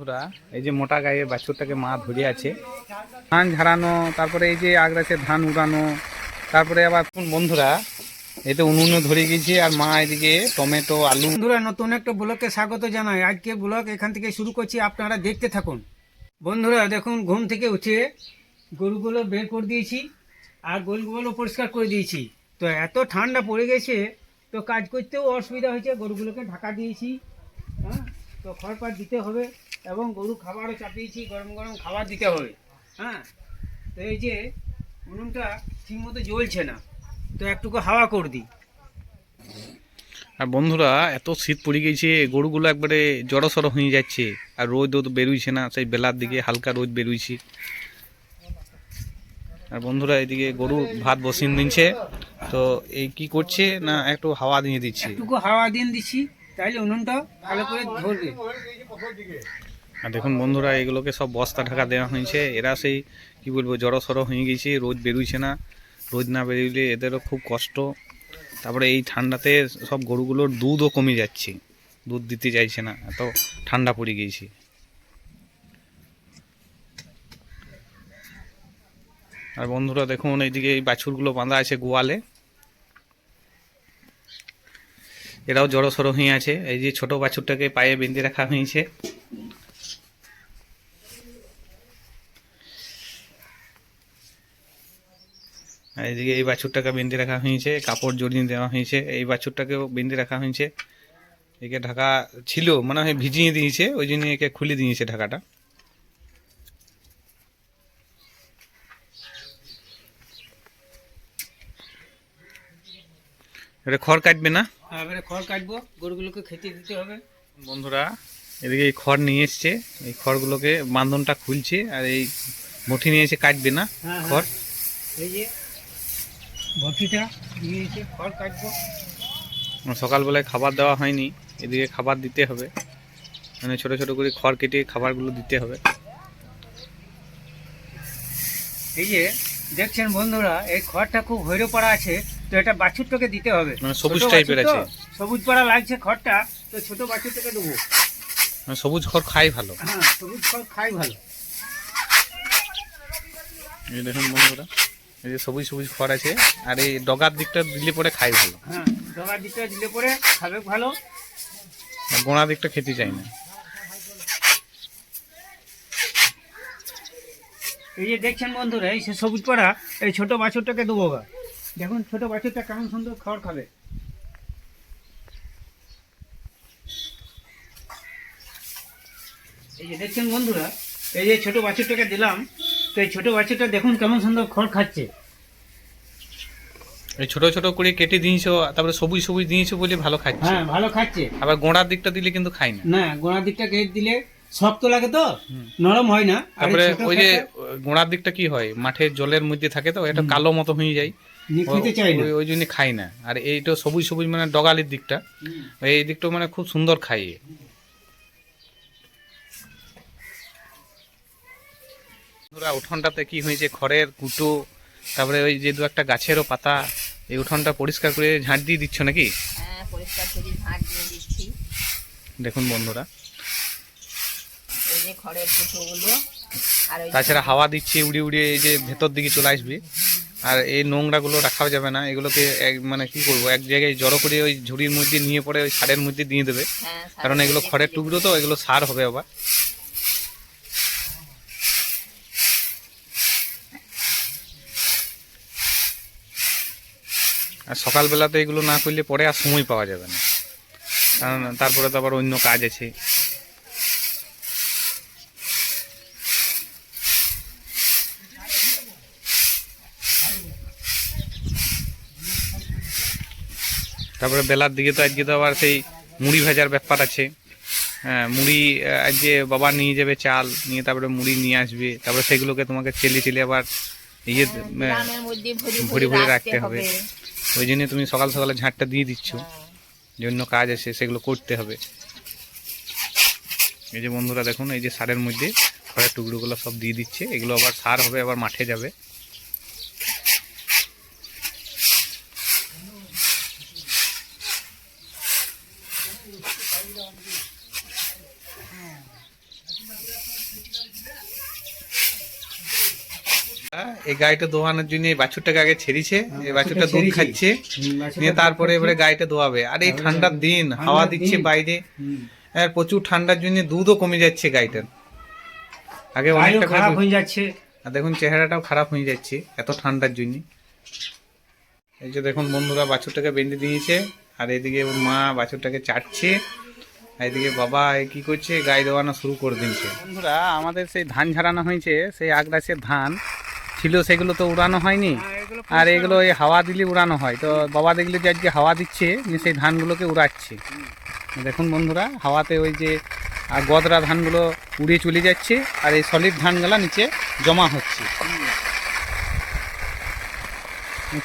বন্ধুরা। এই যে মোটা গায়ে বাছুরটাকে মা ধরে আছে। ধান ঝাড়ানো তারপরে এই যে আগ্রাসে ধান উড়ানো তারপরে আবার কোন বন্ধুরা এই তো উনুনে ধরে গেছে আর মা এদিকে টমেটো আলু। বন্ধুরা নতুন একটা ব্লগকে স্বাগত জানাই। আজকে ব্লক এখান থেকে শুরু করছি আপনারা দেখতে থাকুন। বন্ধুরা দেখুন ঘুম থেকে উঠে গরুগুলো বের করে দিয়েছি আর গরুগুলো পরিষ্কার করে দিয়েছি। তো এত ঠান্ডা পড়ে গেছে তো কাজ করতেও অসুবিধা হয়েছে গরুগুলোকে ঢাকা দিয়েছি। হ্যাঁ তো খড়পাট দিতে হবে। এবং গরু খাবারও চাপিয়েছি গরম গরম খাবার দিতে হবে। হ্যাঁ? তো এই যে উনুনটা ঠিকমতো জ্বলছে না তো একটুকু হাওয়া করে দিই। আর বন্ধুরা এত শীত পড়ে গেছে গরুগুলো একবারে জড়ো সড়ো হয়ে যাচ্ছে আর রোদ তো বেরোইছে না সেই বেলার দিকে হালকা রোদ বেরোইছে। আর বন্ধুরা এদিকে গরু ভাত বসিয়ে দিচ্ছে তো এই কি করছে না একটু হাওয়া দিয়ে দিচ্ছে? একটুকু হাওয়া দিন দিচ্ছি তাহলে উনুনটা ভালো করে ধরবে। আর দেখুন বন্ধুরা, এগুলোকে সব বস্তা ঢাকা দেওয়া হয়েছে। এরা সেই, কি বলব জড়ো সড়ো হয়ে গেছে, রোদ বেরোইছে না। রোদ না বেরোলে এদেরও খুব কষ্ট। তারপরে এই ঠান্ডাতে সব গরুগুলোর দুধও কমে যাচ্ছে। দুধ দিতে চাইছে না, এত ঠান্ডা পড়ে গিয়েছে। আর বন্ধুরা, দেখুন, এইদিকে এই বাছুরগুলো বাঁধা আছে গোয়ালে। এরাও জড়ো সড়ো হয়ে আছে। এই যে ছোট বাছুরটাকে পায়ে বেঁধে রাখা হয়েছে। এদিকে এই বাছুরটাকে বেঁধে রাখা হয়েছে কাপড় জড়িয়ে দেওয়া হয়েছে। এই বাছুরটাকেও বেঁধে রাখা হয়েছে। একে ঢাকা ছিল মানে হয় ভিজিয়ে দিয়েছে ওই জন্য একে খুলে দিয়েছে ঢাকাটা। এটা খড় কাটবে না? এবারে খড় কাটবো। গরুগুলোকে খেতে দিতে হবে। বন্ধুরা এদিকে এই খড় নিয়ে এসছে। এই খড়গুলোকে বান্ধনটা খুলছে আর এই মুঠি নিয়ে এসে কাটবে না হ্যাঁ, খড়? এই যে বটিটা দিয়েছে খড় কাটবো। সকালবেলায় খাবার দেওয়া হয়নি এদিকে খাবার দিতে হবে। মানে ছোট ছোট করে খড় কেটে খাবারগুলো দিতে হবে। এই যে দেখছেন বন্ধুরা এই খড়টা খুব হৈরো পড়া আছে তো এটা বাছুরটাকে দিতে হবে। মানে সবুজ টাইপের আছে। সবুজ পড়া লাগছে খড়টা তো ছোট বাছুরটাকে দেবো। মানে সবুজ খড় খাই ভালো। হ্যাঁ সবুজ খড় খাই ভালো। এই দেখুন বন্ধুরা। এই যে সবুজ সবুজ খড় আছে আর এই ডগার দিকটা দিলে পরে খাই ভালো। হ্যাঁ ডগার দিকটা দিলে পরে খাবে ভালো। গোড়া দিকটা খেতে চাই না। এই যে দেখছেন বন্ধুরা এই সে সবুজ পাড়া এই ছোট বাছুরটাকে দেবো গা। দেখুন ছোট বাছুরটা কেমন সুন্দর খড় খাবে। এই যে দেখছেন বন্ধুরা এই যে ছোট বাছুরটাকে দিলাম। তো এই ছোট বাছুরটা দেখুন কেমন সুন্দর খড় খাচ্ছে। এই ছোট ছোট করে কেটে দিয়েছ তারপরে সবুজ সবুজ দিয়েছ বলে ভালো খাচ্ছে। হ্যাঁ ভালো খাচ্ছে। আবার গোড়ার দিকটা দিলে কিন্তু খাই না। না গোড়ার দিকটা কেটে দিলে শক্ত লাগে তো নরম হয় না। তারপরে ওই যে গোড়ার দিকটা কি হয় মাঠের জলের মধ্যে থাকে তো এটা কালো মতো হয়ে যায়। ওই জন্য খাই না। আর এইটা সবুজ সবুজ মানে ডগালির দিকটা। এই দিকটা মানে খুব সুন্দর খাই বন্ধুরা, উঠোনটাতে কি হয়েছে? খড়ের কুটো তারপরে ওই যে দু একটা গাছেরও পাতা এই উঠোনটা পরিষ্কার করে ঝাঁট দিয়ে দিচ্ছ নাকি? হ্যাঁ দেখুন বন্ধুরা। তাছাড়া হাওয়া দিচ্ছে উড়ে উড়ে এই যে ভেতর দিকে চলে আসবে। আর এই নোংরাগুলো রাখাও যাবে না এগুলোকে এক মানে কি করব এক জায়গায় জড়ো করে ওই ঝুড়ির মধ্যে নিয়ে পরে ওই সারের মধ্যে দিয়ে দেবে। হ্যাঁ কারণ এগুলো খড়ের টুকরো তো এগুলো সার হবে আবার। আর সকালবেলাতে এগুলো না করলে পরে আর সময় পাওয়া যাবে না। কারণ তারপরে তো আবার অন্য কাজ আছে। তারপরে বেলার দিকে তো আজকে তো আবার সেই মুড়ি ভাজার ব্যাপার আছে। হ্যাঁ মুড়ি আজকে বাবা নিয়ে যাবে চাল নিয়ে তারপরে মুড়ি নিয়ে আসবে। তারপরে সেগুলোকে তোমাকে চেলে চেলে আবার ইয়ে ভরি ভরে ভরে রাখতে হবে। ওই জন্য তুমি সকাল সকালে ঝাঁটটা দিয়ে দিচ্ছ। জন্য কাজ আছে সেগুলো করতে হবে। এই যে বন্ধুরা দেখুন এই যে সারের মধ্যে খড়ের টুকরোগুলো সব দিয়ে দিচ্ছে। এগুলো আবার সার হবে আবার মাঠে যাবে। এই গাড়িটা দোয়ানোর জন্য এই বাছুরটাকে আগে ছেড়েছে এই বাছুরটা দুধ খাচ্ছে নিয়ে তারপরে এবারে গাড়িটা দোয়াবে আর এই ঠান্ডার দিন হাওয়া দিচ্ছে বাইরে। আর প্রচুর ঠান্ডার জন্য দুধও কমে যাচ্ছে গাড়িটার। আগে অনেকটা খারাপ হয়ে যাচ্ছে। আর দেখুন চেহারাটাও খারাপ হয়ে যাচ্ছে এত ঠান্ডার জন্য। এই যে দেখুন বন্ধুরা বাছুরটাকে বেঁধে দিয়েছে। আর এদিকে ওর মা বাছুরটাকে চাটছে। আর এদিকে বাবা এ কি করছে? গায়ে দেওয়ানো শুরু করে দিচ্ছে বন্ধুরা আমাদের সেই ধান ঝাড়ানো হয়েছে সেই আগরাছের ধান। ছিল সেগুলো তো উড়ানো হয়নি। আর এগুলো এই হাওয়া দিলে উড়ানো হয়। তো বাবা দেখলে যে আজকে হাওয়া দিচ্ছে সেই ধানগুলোকে উড়াচ্ছে। দেখুন বন্ধুরা হাওয়াতে ওই যে গদরা ধানগুলো উড়ে চলে যাচ্ছে আর এই সলিড ধানগুলো নিচে জমা হচ্ছে।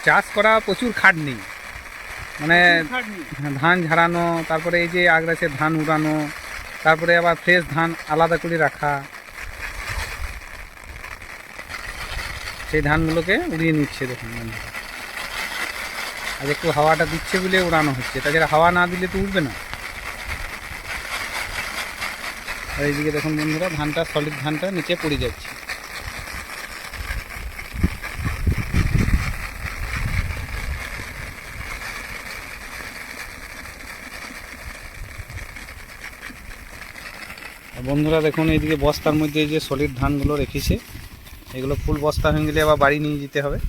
চাষ করা প্রচুর খাটনি মানে ধান ঝাড়ানো তারপরে এই যে আগ্রাসের ধান উড়ানো তারপরে আবার ফ্রেশ ধান আলাদা করে রাখা সেই ধানগুলোকে উড়িয়ে নিচ্ছে দেখুন। আর একটু হাওয়াটা দিচ্ছে বলে উড়ানো হচ্ছে। তাছাড়া হাওয়া না দিলে তো উঠবে না। আর এইদিকে দেখুন বন্ধুরা, ধানটা সলিড ধানটা নিচে পড়ে যাচ্ছে। বন্ধুরা দেখুন, এইদিকে বস্তার মধ্যে যে সলিড ধানগুলো রেখেছে এগুলো ফুল বস্তা হয়ে গেলে আবার বাড়ি নিয়ে যেতে হবে।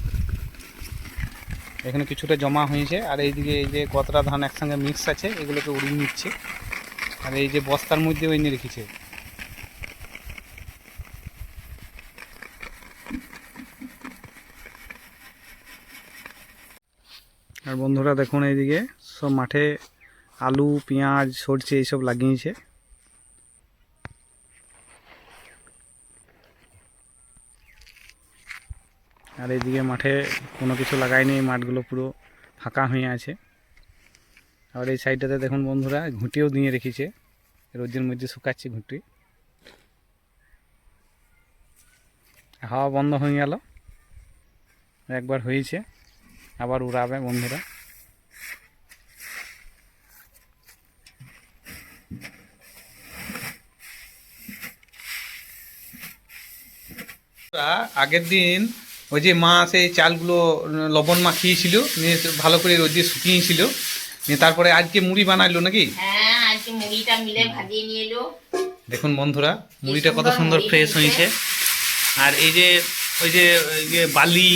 এখানে কিছুটা জমা হয়েছে। আর এইদিকে এই যে কতটা ধান একসঙ্গে মিক্স আছে, এগুলোকে উড়িয়ে নিচ্ছে। আর এই যে বস্তার মধ্যে এনে রেখেছে। আর বন্ধুরা দেখুন এইদিকে সব মাঠে আলু, পেঁয়াজ, সরষে এইসব লাগিয়েছে। আর এইদিকে মাঠে কোনো কিছু লাগায়নি মাঠগুলো পুরো ফাঁকা হয়ে আছে। আর এই সাইডটাতে দেখুন বন্ধুরা, ঘুঁটিও দিয়ে রেখেছে। রোদের মধ্যে শুকাচ্ছে ঘুঁটি। হাওয়া বন্ধ হয়ে গেল। একবার হয়েছে, আবার উড়াবে বন্ধুরা। আগের দিন ওই যে মা সেই চালগুলো লবণ মাখিয়েছিল নিয়ে ভালো করে রোদে শুকিয়েছিল নিয়ে তারপরে আজকে মুড়ি বানাইলো নাকি? হ্যাঁ দেখুন বন্ধুরা মুড়িটা কত সুন্দর ফ্রেশ হয়েছে। আর এই যে ওই যে ওই যে বালি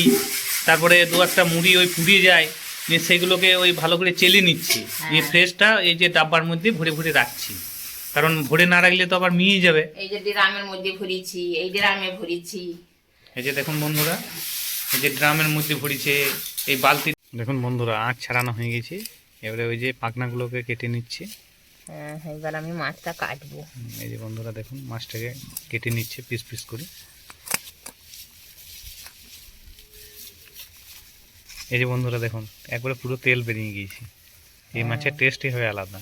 তারপরে দু একটা মুড়ি ওই পুড়িয়ে যায় নিয়ে সেগুলোকে ওই ভালো করে চেলে নিচ্ছি। নিয়ে ফ্রেশটা এই যে ডাব্বার মধ্যে ভরে ভরে রাখছি। কারণ ভরে না রাখলে তো আবার মিয়ে যাবে। এই যে ড্রামের মধ্যে ভরিছি এই ড্রামে ভরিছি এই যে দেখুন বন্ধুরা এই যে ড্রামের মধ্যে ভরিছে এই বালতি। দেখুন বন্ধুরা আঁচ ছাড়ানো হয়ে গেছে। এবারে ওই যে পাখনাগুলোকে কেটে নিচ্ছে। হ্যাঁ এবার আমি মাছটা কাটবো। এই যে বন্ধুরা দেখুন মাছটাকে কেটে নিচ্ছে পিস পিস করে। এই যে বন্ধুরা দেখুন একবারে পুরো তেল বেরিয়ে গিয়েছে। এই মাছের টেস্টই হয় আলাদা।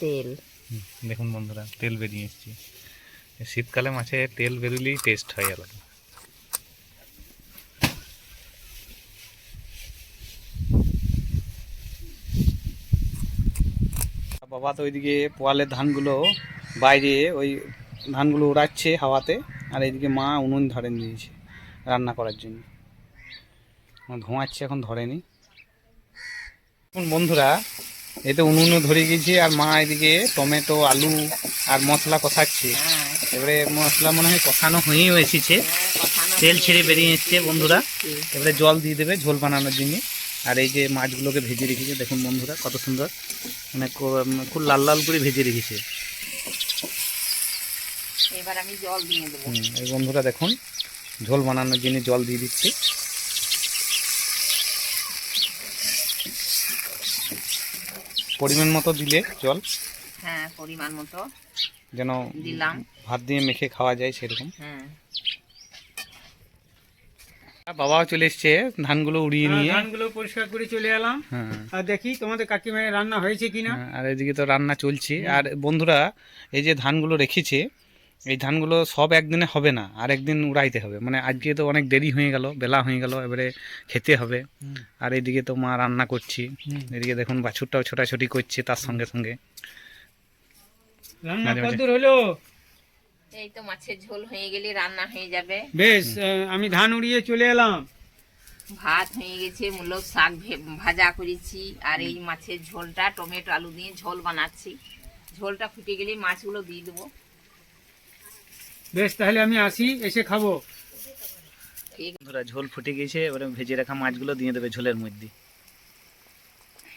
তেল। দেখুন বন্ধুরা তেল বেরিয়ে এসছে। শীতকালে মাছে তেল বেরোলেই টেস্ট হয় আলাদা। বাবা তো ওইদিকে পোয়ালের ধানগুলো বাইরে ওই ধানগুলো উড়াচ্ছে হাওয়াতে, আর এইদিকে মা উনুন ধরেন দিয়েছে রান্না করার জন্য। ধোঁয়াচ্ছে এখন ধরেনি। এখন বন্ধুরা এতে উনুনও ধরে গেছি আর মা এদিকে টমেটো, আলু আর মশলা কষাচ্ছে। এবারে মশলা মনে হয় কষানো হয়েও এসেছে। তেল ছেড়ে বেরিয়ে এসছে বন্ধুরা। এবারে জল দিয়ে দেবে ঝোল বানানোর জন্য। আর এই যে মাছগুলোকে ভেজে রেখেছে দেখুন বন্ধুরা কত সুন্দর। মানে খুব লাল লাল করে ভেজে রেখেছে। এবার আমি জল দিয়ে দেবো। এই বন্ধুরা দেখুন ঝোল বানানোর জন্য জল দিয়ে দিচ্ছি। পরিমাণ মতো দিলে জল। হ্যাঁ পরিমাণ মতো। যেন দিলাম। ভাত দিয়ে মেখে খাওয়া যায় সেরকম। হ্যাঁ বাবাও চলে এসছে ধানগুলো উড়িয়ে নিয়ে। ধানগুলো পরিষ্কার করে চলে এলাম। হ্যাঁ। আর দেখি তোমাদের কাকিমায়ের রান্না হয়েছে কিনা। হ্যাঁ, আর এদিকে তো রান্না চলছে। আর বন্ধুরা এই যে ধানগুলো রেখেছে এই ধানগুলো সব একদিনে হবে না আর একদিন উড়াইতে হবে। মানে আজকে তো অনেক দেরি হয়ে গেল বেলা হয়ে গেল এবারে খেতে হবে। আর এইদিকে তো মা রান্না করছি। এদিকে দেখুন বাছুরটাও ছোটাছুটি করছে তার সঙ্গে সঙ্গে। রান্না। কতদূর হলো? এই তো মাছের ঝোল হয়ে গেলে রান্না হয়ে যাবে। বেশ আমি ধান উড়িয়ে চলে এলাম। ভাত হয়ে গেছে মূলো শাক ভে- ভাজা করেছি। আর এই মাছের ঝোলটা টমেটো আলু দিয়ে ঝোল বানাচ্ছি। ঝোলটা ফুটে গেলে মাছগুলো দিয়ে দেবো। বেশ তাহলে আমি আসি এসে খাব। ঠিক। বন্ধুরা ঝোল ফুটে গেছে এবারে ভেজে রাখা মাছগুলো দিয়ে দেবে ঝোলের মধ্যে।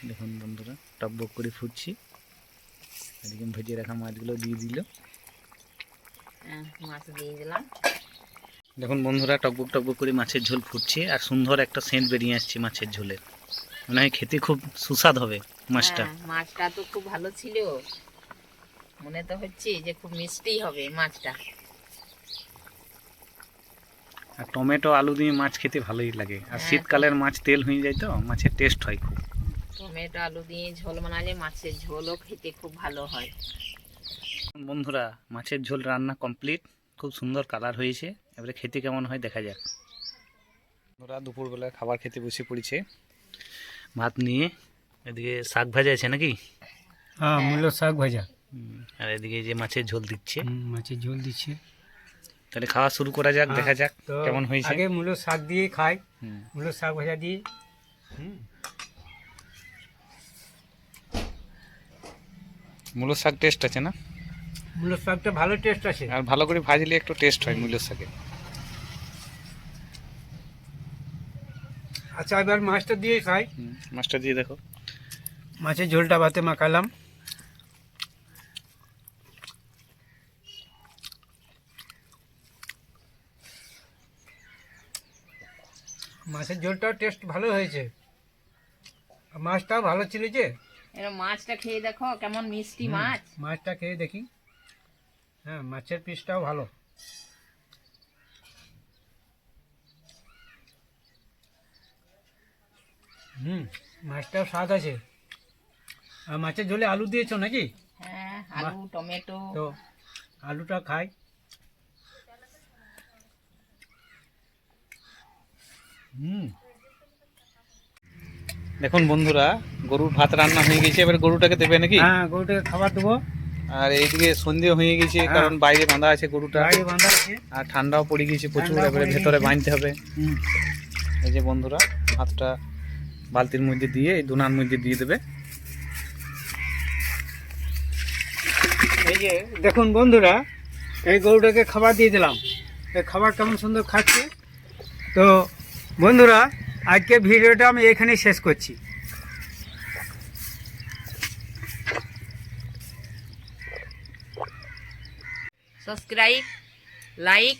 দেখুন বন্ধুরা টকবক করে ফুটছি। এদিকে ভেজে রাখা মাছগুলো দিয়ে দিল। হ্যাঁ, মাছ দিয়ে দিলাম। দেখুন বন্ধুরা টকবক টকবক করে মাছের ঝোল ফুটছে আর সুন্দর একটা সেন্ট বেরিয়ে আসছে মাছের ঝোলের মনে হয় খেতে খুব সুস্বাদ হবে মাছটা। হ্যাঁ, মাছটা তো খুব ভালো ছিল। মনে তো হচ্ছে যে খুব মিষ্টি হবে মাছটা। আর টমেটো আলু দিয়ে মাছ খেতে ভালোই লাগে। আর হ্যাঁ। শীতকালের মাছ তেল হয়ে যায় তো মাছের টেস্ট হয় খুব। টমেটো আলু দিয়ে ঝোল বানালে মাছের ঝোলও খেতে খুব ভালো হয়। বন্ধুরা মাছের ঝোল রান্না কমপ্লিট খুব সুন্দর কালার হয়েছে। এবারে খেতে কেমন হয় দেখা যাক। বন্ধুরা দুপুরবেলা খাবার খেতে বসে পড়েছে। ভাত নিয়ে এদিকে শাক ভাজা আছে নাকি? হ্যাঁ মূল্য শাক ভাজা। আর এদিকে যে মাছের ঝোল দিচ্ছে। মাছের ঝোল দিচ্ছে। তাহলে খাওয়া শুরু করা যাক দেখা যাক কেমন হয়েছে। আগে মূল্য শাক দিয়ে খাই। হুম। মূল্য শাক ভাজা দিয়ে। হুম। মূলো শাক টেস্ট আছে না? মূল্য শাকটা ভালো টেস্ট আছে। আর ভালো করে ভাজলে একটু টেস্ট হয় মূলো শাকে। আচ্ছা এবার মাছটা দিয়ে খাই। মাছটা দিয়ে দেখো। মাছের ঝোলটা ভাতে মাখালাম। মাছের ঝোলটাও টেস্ট ভালো হয়েছে। আর মাছটাও ভালো ছিল যে? এবার মাছটা খেয়ে দেখো কেমন মিষ্টি মাছ। মাছটা খেয়ে দেখি। হ্যাঁ মাছের পিসটাও ভালো। হুম মাছটাও স্বাদ আছে। আর মাছের ঝোলে আলু দিয়েছ নাকি? হ্যাঁ আলু টমেটো। তো আলুটা খাই। হুম। দেখুন বন্ধুরা গরুর ভাত রান্না হয়ে গেছে এবার গরুটাকে দেবে নাকি? হ্যাঁ গরুটাকে খাবার দেবো। আর এইদিকে সন্ধে হয়ে গেছে হ্যাঁ। কারণ বাইরে বাঁধা আছে গরুটা। বাঁধা আছে। আর ঠান্ডাও পড়ে গেছে প্রচুর এবারে ভেতরে বাঁধতে হবে। এই যে বন্ধুরা ভাতটা বালতির মধ্যে দিয়ে এই দুনার মধ্যে দিয়ে দেবে। এই যে দেখুন বন্ধুরা এই গরুটাকে খাবার দিয়ে দিলাম। এই খাবার কেমন সুন্দর খাচ্ছে। তো বন্ধুরা আজকে ভিডিওটা আমি এখানে শেষ করছি। Subscribe like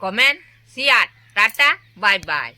comment share tata bye bye